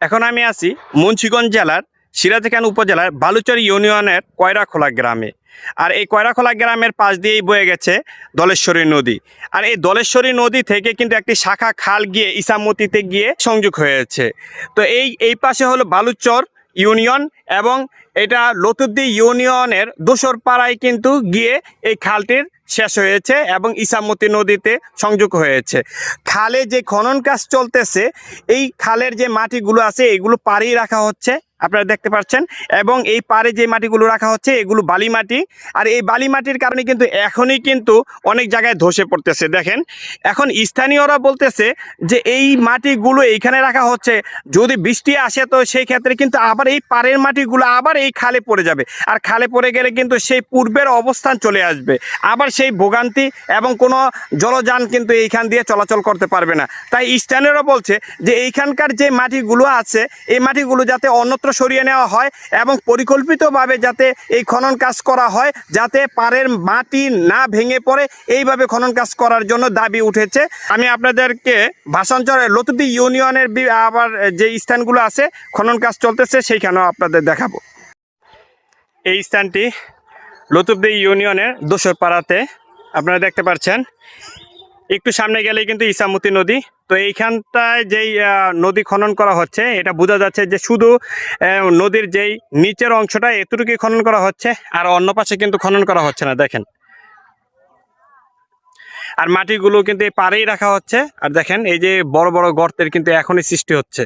এখন আমি আছি মুন্সিগঞ্জ জেলার সিরাজখান উপজেলার বালুচর ইউনিয়নের কয়রাখোলা গ্রামে। আর এই কয়রাখোলা গ্রামের পাশ দিয়েই বয়ে গেছে দলেশ্বরী নদী। আর এই দলেশ্বরী নদী থেকে কিন্তু একটি শাখা খাল গিয়ে ইসামতিতে গিয়ে সংযোগ হয়েছে। তো এই এই পাশে হলো বালুচর ইউনিয়ন এবং এটা লতুদ্দি ইউনিয়নের দোসর পাড়ায় কিন্তু গিয়ে এই খালটির শেষ হয়েছে এবং ইসামতি নদীতে সংযোগ হয়েছে। খালে যে খনন কাজ চলতেছে, এই খালের যে মাটিগুলো আছে, এগুলো পাড়িয়ে রাখা হচ্ছে। আপনারা দেখতে পাচ্ছেন। এবং এই পাড়ে যে মাটিগুলো রাখা হচ্ছে, এগুলো বালি মাটি। আর এই বালি মাটির কারণে কিন্তু এখনই কিন্তু অনেক জায়গায় ধসে পড়তেছে, দেখেন। এখন স্থানীয়রা বলতেছে যে এই মাটিগুলো এইখানে রাখা হচ্ছে। যদি বৃষ্টি আসে তো সেই ক্ষেত্রে কিন্তু আবার এই পাড়ের মাটিগুলো আবার এই খালে পড়ে যাবে। আর খালে পড়ে গেলে কিন্তু সেই পূর্বের অবস্থান চলে আসবে। আবার সেই ভোগান্তি এবং কোনো জলযান কিন্তু এইখান দিয়ে চলাচল করতে পারবে না। তাই স্থানীয়রা বলছে যে এইখানকার যে মাটিগুলো আছে, এই মাটিগুলো যাতে অন্যত্র সরিয়ে নেওয়া হয় এবং পরিকল্পিতভাবে যাতে এই খনন কাজ করা হয়, যাতে পাড়ের মাটি না ভেঙে পড়ে, এইভাবে খনন কাজ করার জন্য দাবি উঠেছে। আমি আপনাদেরকে ভাষাঞ্চল লতুদি ইউনিয়নের আবার যে স্থানগুলো আছে, খনন কাজ চলতেছে, সেইখানেও আপনাদের দেখাবো। এই স্থানটি লতুবদি ইউনিয়নের দোসর পাড়াতে আপনারা দেখতে পাচ্ছেন একটু সামনে গেলেই কিন্তু ইসামতি নদী তো এইখানটায় যেই নদী খনন করা হচ্ছে, এটা বোঝা যাচ্ছে যে শুধু নদীর যেই নিচের অংশটা এতটুকুই খনন করা হচ্ছে, আর অন্য পাশে কিন্তু খনন করা হচ্ছে না, দেখেন। আর মাটিগুলো কিন্তু এই পাড়েই রাখা হচ্ছে, আর দেখেন, এই যে বড় বড় গর্তের কিন্তু এখনই সৃষ্টি হচ্ছে।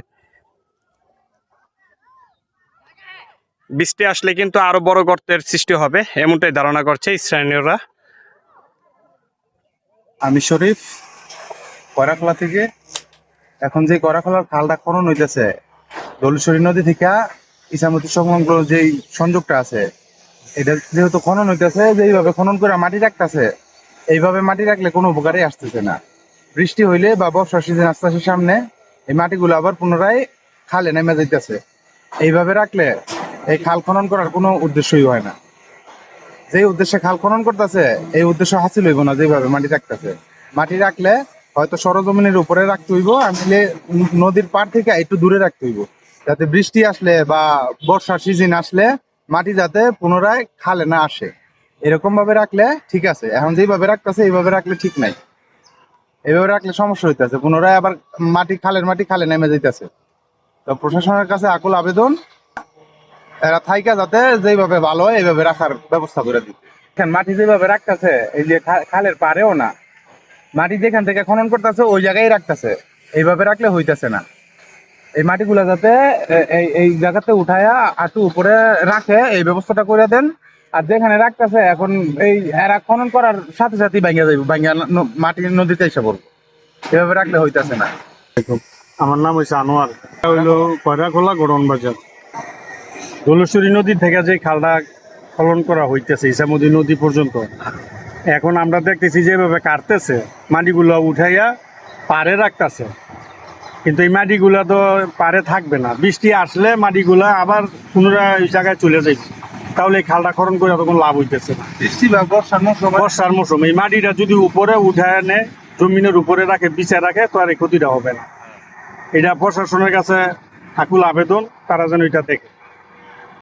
বৃষ্টি আসলে কিন্তু আরও বড় গর্তের সৃষ্টি হবে, এমনটাই ধারণা করছে স্থানীয়রা আমি শরীফ করাখোলা থেকে এখন যে করাখোলার খালটা খনন হইতেছে, দোলেশ্বরী নদী থেকে ইসামতি সংলগ্ন যেই সংযোগটা আছে, এটা যেহেতু খনন হইতেছে যে এইভাবে খনন করে মাটি রাখতেছে, এইভাবে মাটি রাখলে কোনো উপকারই আসতেছে না। বৃষ্টি হইলে বা বর্ষা সিজন আস্তে আস্তে সামনে এই মাটিগুলো আবার পুনরায় খালে নেমে যাইতেছে। এইভাবে রাখলে এই খাল খনন করার কোনো উদ্দেশ্যই হয় না। যে উদ্দেশ্যে খাল খনন করতেছে, এই উদ্দেশ্য হাসিল হইব না যেভাবে মাটি রাখতেছে। মাটি রাখলে হয়তো সরজমিনের উপরে রাখতে হইব ন- নদীর পার থেকে একটু দূরে রাখতে হইব, যাতে বৃষ্টি আসলে বা বর্ষার সিজন আসলে মাটি যাতে পুনরায় খালে না আসে। এরকম ভাবে রাখলে ঠিক আছে, এখন যেভাবে রাখতেছে এইভাবে রাখলে ঠিক নাই। এইভাবে রাখলে সমস্যা হইতেছে, পুনরায় আবার মাটি খালের মাটি খালে নেমে যাইতেছে। তো প্রশাসনের কাছে আকুল আবেদন, এরা থাইকা যাতে যেভাবে ভালো হয় এইভাবে রাখার ব্যবস্থা করে দিতে। মাটি যেভাবে রাখতেছে, এই যে খালের পারেও না মাটি যেখান থেকে খনন করতেছে, ওই জায়গায় রাখতেছে। এইভাবে রাখলে হইতেছে না। এই মাটিগুলা যাতে এই এই জায়গাতে উঠায়া আটু উপরে রাখে, এই ব্যবস্থাটা করে দেন। আর যেখানে রাখতেছে, এখন এই এরা খনন করার সাথে সাথে ভাঙ্গা যাইব ভাঙ্গা ন- মাটি নদীতে এসে পড়ব। এভাবে রাখলে হইতেছে না। আমার নাম হচ্ছে আনোয়ার। হইল কয়রাখোলা গড়ন বাজার। দোলেশ্বরী নদী থেকে যে খালটা খনন করা হইতেছে ইসামতি নদী পর্যন্ত এখন আমরা দেখতেছি যেভাবে কাটতেছে মাটিগুলো উঠাইয়া পারে রাখতেছে। কিন্তু এই মাটিগুলা তো পারে থাকবে না। বৃষ্টি আসলে মাটিগুলা আবার পুনরায় ওই জায়গায় চলে যাবে তাহলে এই খালটা খনন করে তখন লাভ হইতেছে না। বৃষ্টি বা বর্ষার মৌসুম বর্ষার মৌসুম এই মাটিটা যদি উপরে উঠায় আনে জমিনের উপরে রাখে বিছে রাখে তো আর এই ক্ষতিটা হবে না। এটা প্রশাসনের কাছে আকুল আবেদন তারা যেন এটা দেখে।